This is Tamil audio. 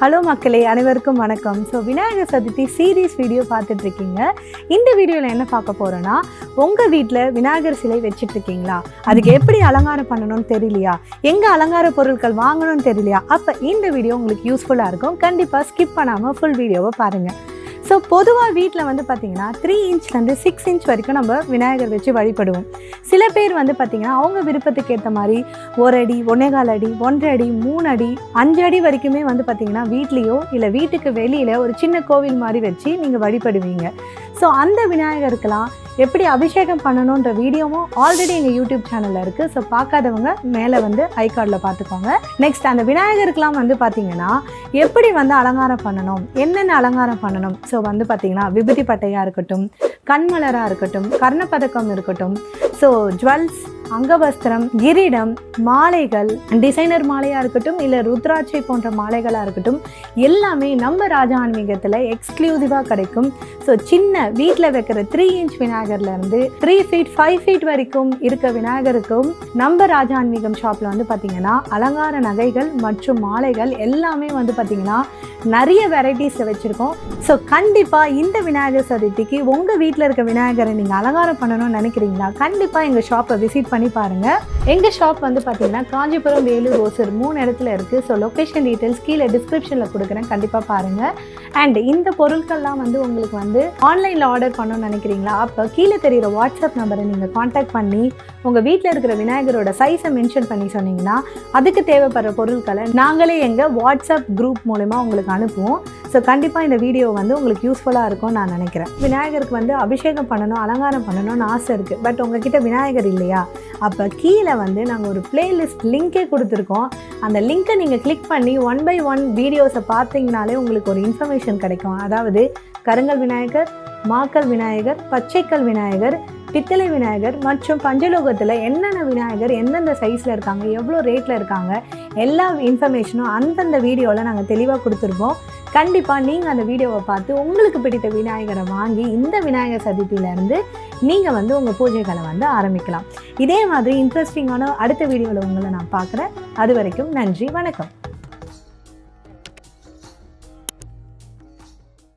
ஹலோ மக்களே அனைவருக்கும் வணக்கம். So Vinayakar Chathurthi series video பார்த்துட்ருக்கீங்க. இந்த வீடியோவில் என்ன பார்க்க போகிறோன்னா உங்கள் வீட்டில் விநாயகர் சிலை வச்சிட்டு இருக்கீங்களா அதுக்கு எப்படி அலங்காரம் பண்ணணும்னு தெரியலையா? எங்கே அலங்கார பொருட்கள் வாங்கணும்னு தெரியலையா? அப்போ இந்த வீடியோ உங்களுக்கு யூஸ்ஃபுல்லாக இருக்கும். கண்டிப்பாக ஸ்கிப் பண்ணாமல் ஃபுல் வீடியோவை பாருங்கள் ஸோ பொதுவாக வீட்டில் வந்து பார்த்திங்கன்னா த்ரீ இன்ச்லேருந்து சிக்ஸ் இன்ச் வரைக்கும் நம்ம விநாயகர் வச்சு வழிபடுவோம். சில பேர் வந்து பார்த்திங்கன்னா அவங்க விருப்பத்துக்கு ஏற்ற மாதிரி ஒரு அடி ஒன்னேகால் அடி ஒன்றரை அடி மூணு அடி அஞ்சு அடி வரைக்குமே வந்து பார்த்திங்கன்னா வீட்லேயோ இல்லை வீட்டுக்கு வெளியில் ஒரு சின்ன கோவில் மாதிரி வச்சு நீங்கள் வழிபடுவீங்க. ஸோ அந்த விநாயகருக்கெல்லாம் எப்படி அபிஷேகம் பண்ணணுன்ற வீடியோவும் ஆல்ரெடி எங்கள் யூடியூப் சேனலில் இருக்குது ஸோ பார்க்காதவங்க மேலே வந்து ஐ கார்டில் பார்த்துக்கோங்க. நெக்ஸ்ட் அந்த விநாயகருக்கெலாம் வந்து பார்த்தீங்கன்னா எப்படி வந்து அலங்காரம் பண்ணணும்? என்னென்ன அலங்காரம் பண்ணணும்? ஸோ வந்து பார்த்தீங்கன்னா விபூதி பட்டையாக இருக்கட்டும் கண்மலராக இருக்கட்டும் கர்ணப்பதக்கம் இருக்கட்டும். ஸோ ஜுவல்ஸ் அங்கவஸ்திரம் கிரீடம் மாலைகள் டிசைனர் மாலையாக இருக்கட்டும் இல்லை ருத்ராட்சை போன்ற மாலைகளாக இருக்கட்டும் எல்லாமே நம்ம ராஜா ஆன்மீகத்தில் எக்ஸ்க்ளூசிவாக கிடைக்கும். ஸோ சின்ன வீட்டில் வைக்கிற த்ரீ இன்ச் விநாயகர்லேருந்து த்ரீ ஃபீட் ஃபைவ் ஃபீட் வரைக்கும் இருக்க விநாயகருக்கும் நம்ம ராஜான்மீகம் ஷாப்பில் வந்து பார்த்திங்கன்னா அலங்கார நகைகள் மற்றும் மாலைகள் எல்லாமே வந்து பார்த்திங்கன்னா நிறைய வெரைட்டிஸில் வச்சுருக்கோம். ஸோ கண்டிப்பாக இந்த விநாயகர் சதுர்த்திக்கு உங்கள் வீட்டில் இருக்க விநாயகரை நீங்கள் அலங்காரம் பண்ணணும்னு நினைக்கிறீங்களா கண்டிப்பாக எங்கள் ஷாப்பை விசிட் பண்ணி பாருங்கள் எங்கள் ஷாப் வந்து பார்த்தீங்கன்னா காஞ்சிபுரம் வேலூர் ஓசூர் மூணு இடத்துல இருக்குது ஸோ லொக்கேஷன் டீட்டெயில்ஸ் கீழே டிஸ்கிரிப்ஷனில் கொடுக்குறேன். கண்டிப்பாக பாருங்கள் அண்ட் இந்த பொருட்கள்லாம் வந்து உங்களுக்கு வந்து ஆன்லைனில் ஆர்டர் பண்ணணும்னு நினைக்கிறீங்களா? அப்போ கீழே தெரியிற வாட்ஸ்அப் நம்பரை நீங்கள் காண்டாக்ட் பண்ணி உங்கள் வீட்டில் இருக்கிற விநாயகரோட சைஸை மென்ஷன் பண்ணி சொன்னீங்கன்னா அதுக்கு தேவைப்படுற பொருட்களை நாங்களே எங்கள் வாட்ஸ்அப் குரூப் மூலயமா உங்களுக்கு அனுப்புவோம். ஸோ கண்டிப்பாக இந்த வீடியோ வந்து உங்களுக்கு யூஸ்ஃபுல்லாக இருக்கும்னு நான் நினைக்கிறேன். விநாயகருக்கு வந்து அபிஷேகம் பண்ணணும் அலங்காரம் பண்ணணும்னு ஆசை இருக்குது பட் உங்ககிட்ட விநாயகர் இல்லையா? அப்போ கீழே வந்து நாங்கள் ஒரு பிளேலிஸ்ட் லிங்கே கொடுத்துருக்கோம். அந்த லிங்க்கை நீங்கள் கிளிக் பண்ணி ஒன் பை ஒன் வீடியோஸை பார்த்தீங்கனாலே உங்களுக்கு ஒரு இன்ஃபர்மேஷன் கிடைக்கும். அதாவது கருங்கல் விநாயகர் மாக்கல் விநாயகர் பச்சைக்கல் விநாயகர் பித்தளை விநாயகர் மற்றும் பஞ்சலோகத்தில் என்னென்ன விநாயகர் எந்தெந்த சைஸில் இருக்காங்க எவ்வளோ ரேட்டில் இருக்காங்க எல்லா இன்ஃபர்மேஷனும் அந்தந்த வீடியோவில் நாங்கள் தெளிவாக கொடுத்துருப்போம் கண்டிப்பாக நீங்கள் அந்த வீடியோவை பார்த்து உங்களுக்கு பிடித்த விநாயகரை வாங்கி இந்த விநாயகர் சதுர்த்தியிலேருந்து நீங்கள் வந்து உங்கள் பூஜைகளை வந்து ஆரம்பிக்கலாம். இதே மாதிரி இன்ட்ரெஸ்டிங்கான அடுத்த வீடியோவில் உங்களை நான் பார்க்குறேன். அது வரைக்கும் நன்றி வணக்கம்.